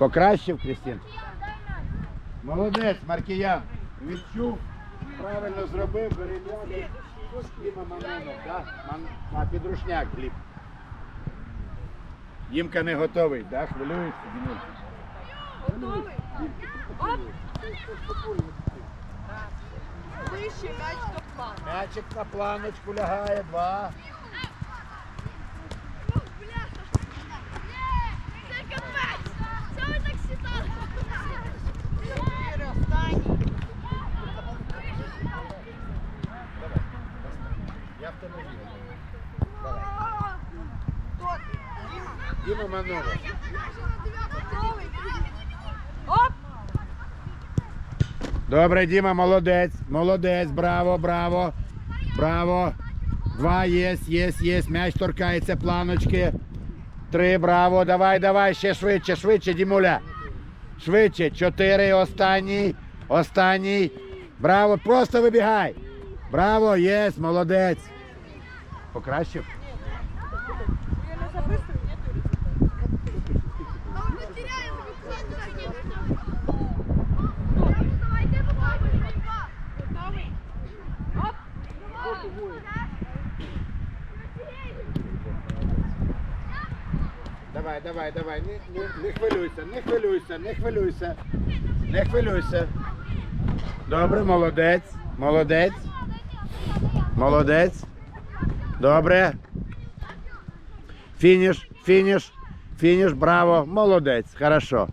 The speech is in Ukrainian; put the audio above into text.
Покращив, Крістін? Молодець, Маркіян. Відчув, правильно зробив, да? А, підрушняк, Гліб. Дімка не готовий, да? Хвилюється? Готовий? Оп! Ближче м'яч до плану. М'ячик на планочку лягає, два. Діма? Манова. Оп! Добре, Діма, молодець, молодець, браво, браво, браво. Два, єс, єс, єс, м'яч торкається планочки. Три, браво, давай, давай, ще швидше, швидше, Дімуля. Швидше, чотири, останній, останній. Браво, просто вибігай. Браво, єс, молодець. Покращив? Давай, давай, давай, не, не, не хвилюйся, не хвилюйся, не хвилюйся, не хвилюйся. Добре, молодець, молодець, молодець. Добре. Фініш, фініш, фініш, браво, молодець, хорошо.